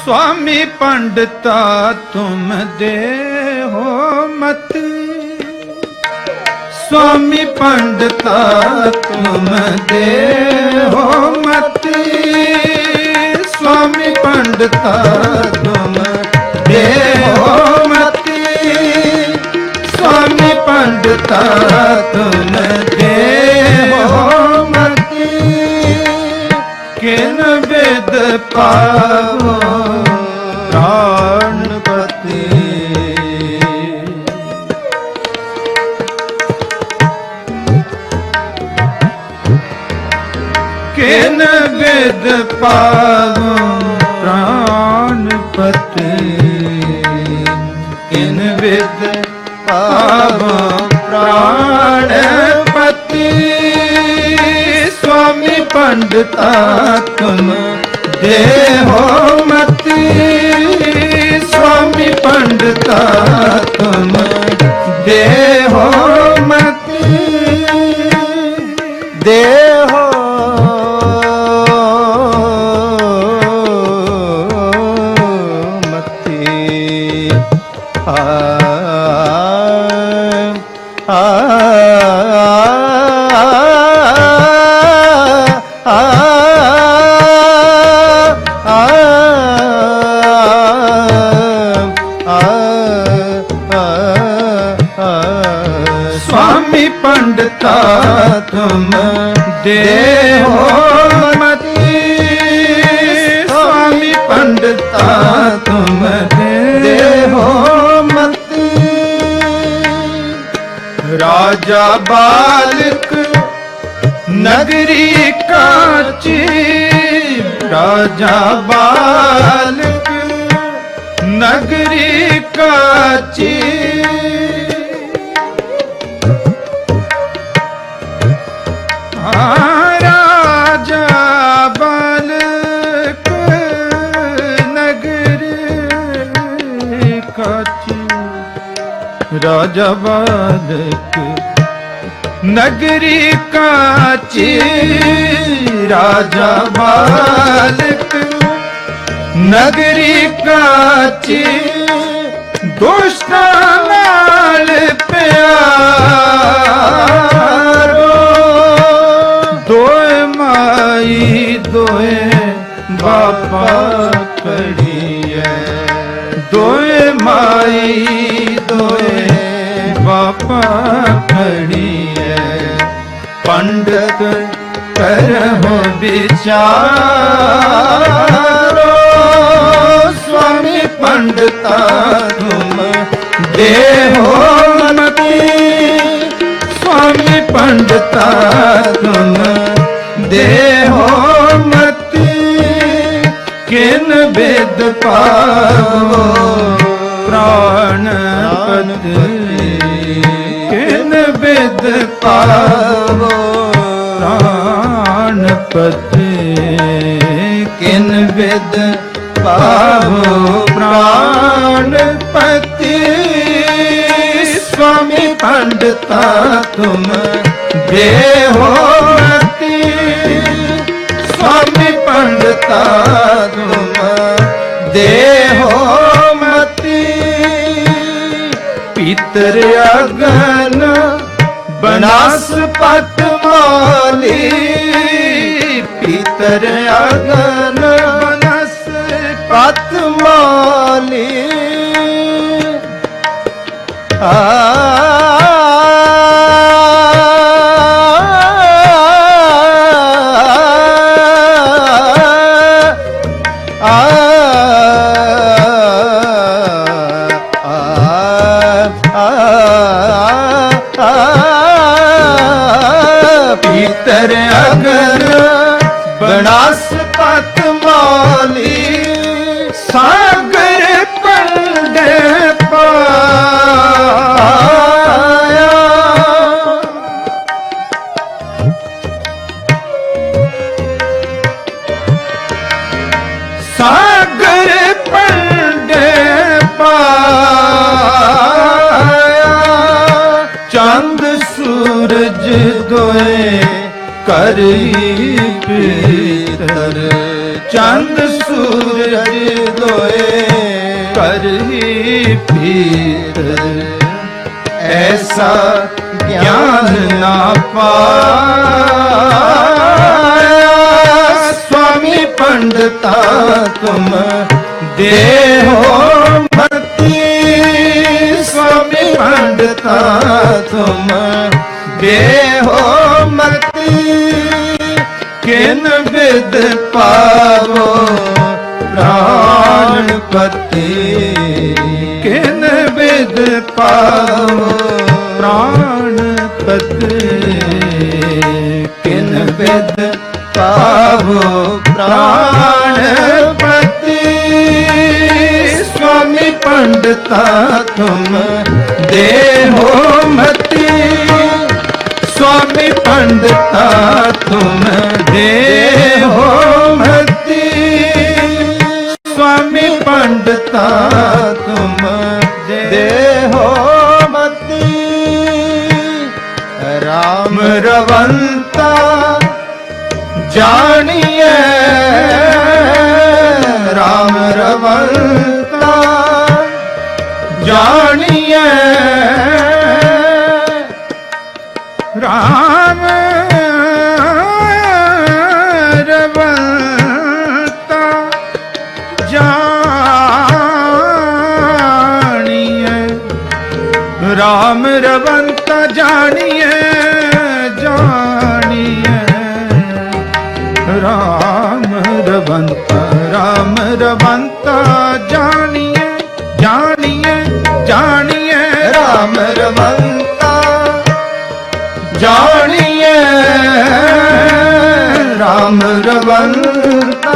स्वामी पंडिता तुम दे हो मत स्वामी पंडिता तुम दे हो मत स्वामी पंडिता तुम दे हो मत स्वामी पंडिता तुम दे ਕਿਨ ਬਿਦ ਪਾਵੋ ਪ੍ਰਾਨਪਤੀ ਕਿਨ ਬਿਦ ਪਾਵੋ ਪ੍ਰਾਨਪਤੀ ਕਿਨ ਬਿਦ ਪਾਵੋ स्वामी पंडितात्म देहो मति स्वामी पंडितात्म देहो मति देहो मति आ आ ਦੇਹੋ ਮਤੀ। ਸਵਾਮੀ ਪੰਡਤਾ ਤੁਮ ਦੇਹੋ ਮਤੀ। ਰਾਜਾ ਬਾਲਕ ਨਗਰੀ ਕਾਚੀ। ਰਾਜਾ ਬਾਲਕ ਨਗਰੀ ਕਾਚੀ। ਰਾਜਾ ਬਾਲਕ ਨਗਰੀ ਕਾਚੀ। ਰਾਜਾ ਬਾਲਕ ਨਗਰੀ ਕਾਚੀ। ਦੁਸ਼ਟਾਂ ਨਾਲ ਪਿਆ ਪਖੜੀਏ ਪੰਡਤ ਕਰਹੁ ਵਿਚਾਰੋ। ਸੁਆਮੀ ਪੰਡਤਾ ਤੁਮ ਦੇਹੋ ਮਨਤੀ। ਸੁਆਮੀ ਪੰਡਤਾ ਤੁਮ ਦੇਹੋ ਮਤੀ ਕਿਨ ਬੇਦ ਪਾਵੋ? ਪ੍ਰਾਣ ਪਦ ਪਦ ਪਾਵੋ ਪ੍ਰਾਨ ਪਤੇ ਕਿਨ ਵਿਦ ਪਾਵੋ ਪ੍ਰਾਨ ਪਤੇ। ਸੁਆਮੀ ਪੰਡਤਾ ਤੁਮ ਬੇਹੋ ਪੀਤਰ ਅਗਰ ਦੋਏ ਕਰੀ ਪੀਤਰ। ਚੰਦ ਸੂਰਜ ਕਰੀ ਪੀਰ ਐਸਾ ਗਿਆਨ ਨਾ ਪਾਇਆ ਸੁਆਮੀ ਪੰਡਤਾ ਤੁਮ ਦੇਹੋ ਮਤੀ ਸੁਆਮੀ ਪੰਡਤਾ ਤੁਮ ਦੇਹੋ ਮਤੀ ਕਿਨ ਵਿਦ ਪਾਵੋ ਪ੍ਰਾਣਪਤੀ ਕਿਨ ਵਿਦ ਪਾਵੋ ਪ੍ਰਾਣਪਤੀ ਕਿਨ ਵਿਦ ਪਾਵੋ ਪ੍ਰਾਣਪਤੀ ਸੁਆਮੀ ਪੰਡਤਾ ਤੁਮ ਦੇਹੋ ਮਤੀ। ਸੁਆਮੀ ਪੰਡਤਾ ਤੁਮ ਦੇਹੋ ਮਤੀ ਸੁਆਮੀ ਰਾਮ ਰਵੰਤਾ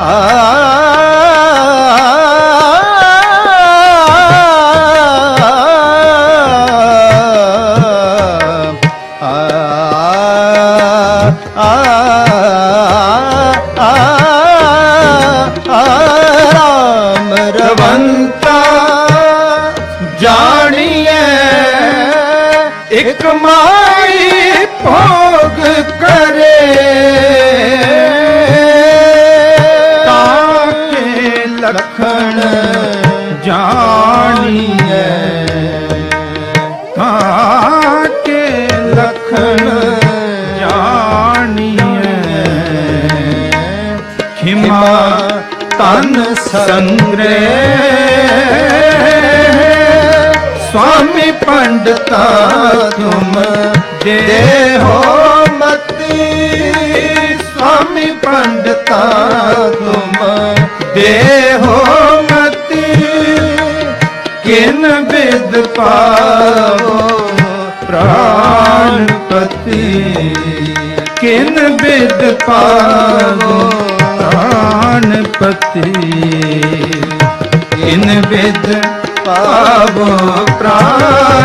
ਆ। ਰਵੰਤਾ। ਜਾਣੀਏ ਇੱਕ ਮਾਈ ਭੋਗ। ਸੰਗ੍ਰਹਿ ਸੁਆਮੀ ਪੰਡਤਾ ਤੁਮ ਦੇਹੋ ਮਤੀ ਸੁਆਮੀ ਪੰਡਤਾ ਤੁਮ ਦੇਹੋ ਮਤੀ ਕਿਨ ਵਿਦ ਪਾਵੋ ਪ੍ਰਾਨਪਤੀ ਕਿਨ ਵਿਦ ਪਾਵੋ ਪ੍ਰਾਨਪਤੀ ਕਿਨ ਵਿਦ ਪਾਵੋ ਪ੍ਰਾਨਪਤੀ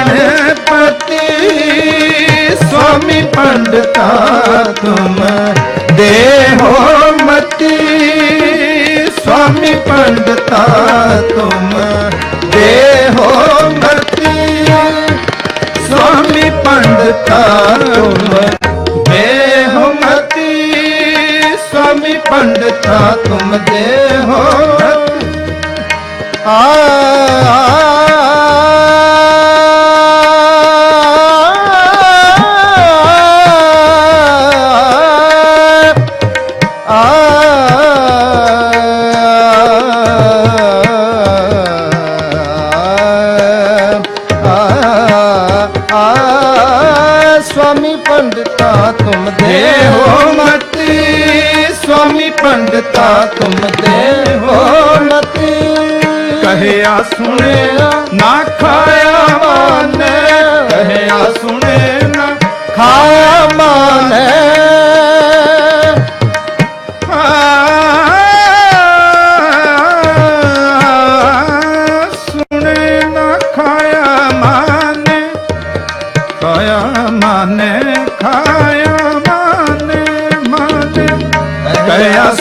ਸੁਆਮੀ ਪੰਡਤਾ ਤੁਮ ਦੇਹੋ ਮਤੀ। ਸੁਆਮੀ ਪੰਡਤਾ ਤੁਮ ਦੇਹੋ ਮਤੀ। ਸੁਆਮੀ ਪੰਡਤਾ ਤੁਮ ਸੁਆਮੀ ਪੰਡਤਾ ਤੁਮ ਦੇਹੋ ਆ ਪੰਡਤਾ ਤੁਮ ਤੇ ਹੋ ਮਤੀ ਕਹਿਆ ਸੁਣਿਆ, ਨਾ ਖਾਇਆ ਮਾਨੇ। ਕਹਿਆ ਸੁਣੇ ਨਾ ਖਾਇਆ ਮਾਨੇ। ਖਾਇਆ ਮਾਨੇ, ਖਾਇਆ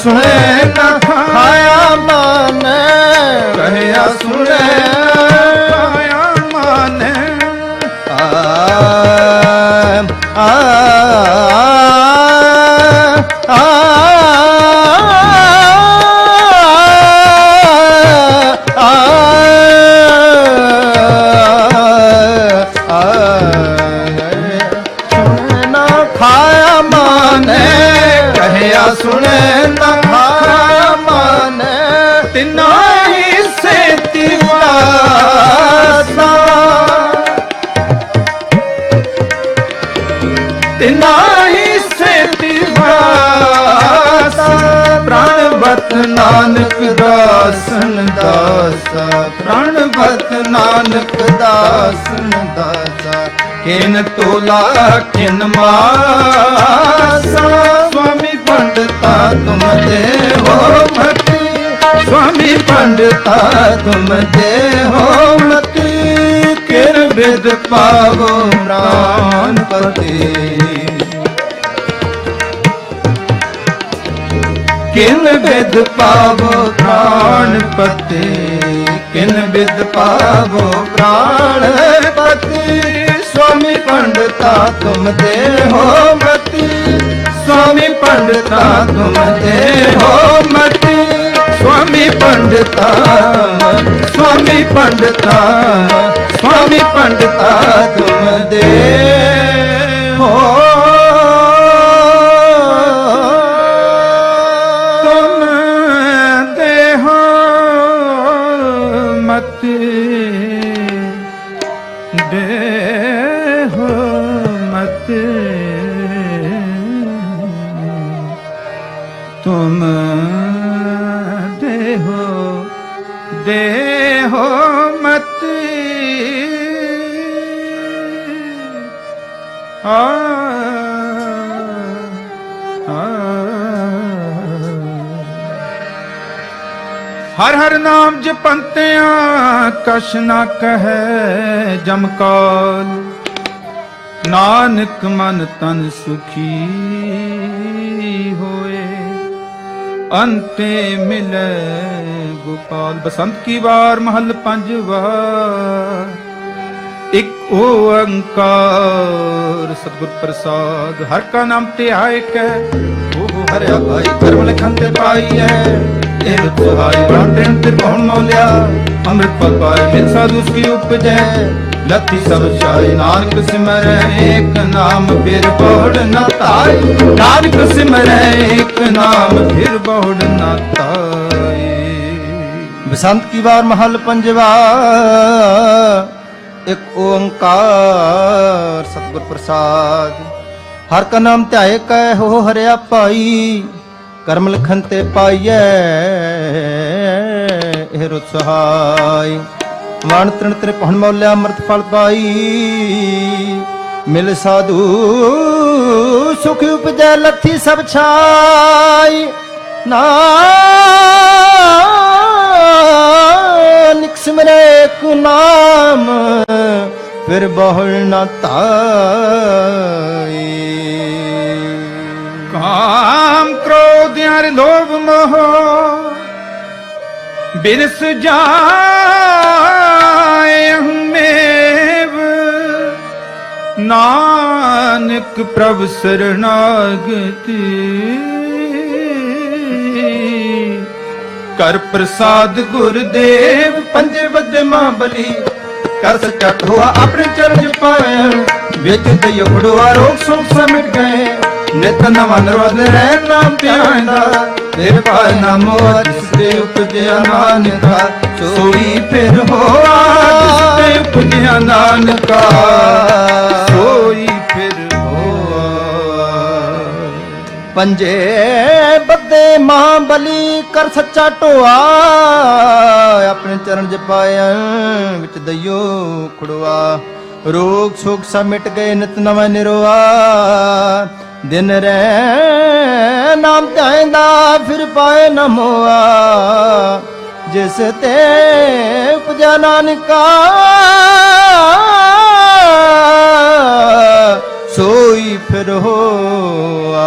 ਸੁਣੇ ਨਾ ਤਖਾ ਮਨ ਤਿਨਾ ਹਿੱਸੇ ਤਿਵਾਸਾ ਤਿਨਾ ਹਿੱਸੇ ਤਿਵਾਸਾ ਪ੍ਰਾਣ ਬਤ ਨਾਨਕ ਦਾਸਨ ਦਾਸਾ ਨਾਨਕ ਦਾਸਨ ਦਾਸਾ ਤੋਲਾ ਕਿਨ ਸੁਆਮੀ ਪੰਡਤਾ ਤੁਮ ਦੇ ਹੋ ਮਤੀ। ਸੁਆਮੀ ਪੰਡਤਾ ਤੁਮ ਦੇ ਹੋ ਮਤੀ। ਕਿਰ ਵਿਦ ਪਾਵੋ ਪ੍ਰਾਨ ਪਤੀ। ਕਿਨ ਵਿਦ ਪਾਵੋ ਪ੍ਰਾਨ ਪਤੀ। ਕਿਨ ਵਿਦ ਪਾਵੋ ਪ੍ਰਾਨ ਪਤੀ। ਸੁਆਮੀ ਪੰਡਤਾ ਤੁਮ ਦੇ ਹੋ ਮਤੀ ਸੁਆਮੀ ਪੰਡਤਾ ਤੁਮ ਦੇ ਹੋ ਮਤੀ ਸੁਆਮੀ ਪੰਡਤਾ ਸੁਆਮੀ ਪੰਡਤਾ ਸੁਆਮੀ ਹਰ ਹਰ ਨਾਮ ਜਪੰਤਿਆਂ, ਕਛ ਨਾ ਕਹੈ ਜਮਕਾਲ ਨਾਨਕ ਮਨ ਤਨ ਸੁਖੀ ਹੋਏ, ਅੰਤੇ ਮਿਲੇ ਗੋਪਾਲ। ਬਸੰਤ ਕੀ ਵਾਰ ਮਹੱਲ ਪੰਜਵਾ ਇਕ ਓੰਕਾਰ ਸਤਿਗੁਰ ਪ੍ਰਸਾਦ। ਹਰ ਕਾ ਨਾਮ ਤੇ ਆਏ ਕੈ, ਉਹ ਹਰਿਆ ਭਾਈ, ਕਰਮ ਲਖਨ ਪਾਈਐ ਇਹ ਸੁਹਾਈ ਬਾਟਨ ਤੇ ਪਉਣ ਮੌਲਿਆ? ਅੰਮ੍ਰਿਤ ਪਲ ਪਾਏ ਮਿਲ ਸਾਧੂ ਕੀ ਉਪਜੈ। ਲੱਤੀ ਸਭ ਛਾਈ ਨਾਨਕ ਸਿਮਰੈ ਏਕ ਨਾਮ ਫਿਰ ਬੋੜ ਨਾ ਤਾਈ ਨਾਨਕ ਸਿਮਰੈ ਏਕ ਨਾਮ ਫਿਰ ਬੋੜ ਨਾ ਤਾਈ ਬਸੰਤ ਕੀ ਵਾਰ ਮਹਲ ਪੰਜਵਾ, ਇੱਕ ਓੰਕਾਰ ਸਤਿਗੁਰ ਪ੍ਰਸਾਦ। ਹਰ ਕਾ ਨਾਮ ਧਿਆਏ ਕੈ, ਹੋ ਹਰਿਆ ਪਾਈ ਕਰਮ ਲਖਨ ਤੇ ਪਾਈਐ, ਇਹ ਰੁਤ ਵਣ ਤ੍ਰਿਣ ਤ੍ਰਿ ਪਹਣ ਮੌਲਿਆ ਅੰਮ੍ਰਿਤ ਫਲ ਪਾਈ। ਮਿਲ ਸਾਧੂ ਸੁਖ ਉਪਜੈ ਲੱਥੀ ਸਭ ਛਾਈ। ਨਾਨਕ ਸਿਮਰੇ ਕੋ ਨਾਮ, ਫਿਰ ਬਹੁਲ ਨਾ ਤਾਈ। ਕਾਮ ਕ੍ਰੋਧ ਅਰ ਲੋਭ ਮੋਹ, ਬਿਨਸ ਜਾਏ ਹਮੇਵ ਨਾਨਕ ਪ੍ਰਭ ਸਰਣਾਗਤੀ ਕਰ ਪ੍ਰਸਾਦ ਗੁਰਦੇਵ ਪੰਜੇ ਬੱਦੇ ਮਾਂ ਬਲੀ ਕਰ ਸਚਟ ਹੋਆ ਆਪਣੇ ਚਰਨ ਪਾਇਆ, ਵਿੱਚ ਤੇ ਉੜਵਾ ਰੋਗ ਸੁਖ ਸਮਿਟ ਗਏ। ਨਿਤ ਨਵਾਂ ਨਰਵਦ ਰਹਿ ਨਾਮ ਧਿਆਇਂਦਾ ਤੇਰੇ ਪਾਇ ਨਾਮੋ ਜਿਸ ਤੇ ਉਪਜਿਆ ਨਾਨਕਾ। ਸੋਈ ਫਿਰ ਹੋਆ ਜਿਸ ਤੇ ਉਪਜਿਆ ਨਾਨਕਾ। ਸੋਈ ਫਿਰ ਹੋਆ। ਪੰਜੇ ਬੱਦੇ ਮਾਂ ਬਲੀ ਕਰ ਸੱਚਾ ਢੋਆ। ਆਪਣੇ ਚਰਨ ਜਪਾਇਆ ਵਿੱਚ ਦਈਓ ਖੁੜਵਾ। ਰੋਗ ਸੁਖ ਸਭ ਗਏ ਨਿਤ ਨਵਾਂ ਨਿਰਵਾ ਦਿਨ ਰਹਿ ਨਾਮ ਧਿਆਇਂਦਾ ਫਿਰ ਪਾਏ ਨਮੋਆ ਜਿਸ ਤੇ ਉਪਜਾ ਨਾਨਕਾ ਸੋਈ ਫਿਰ ਹੋਆ।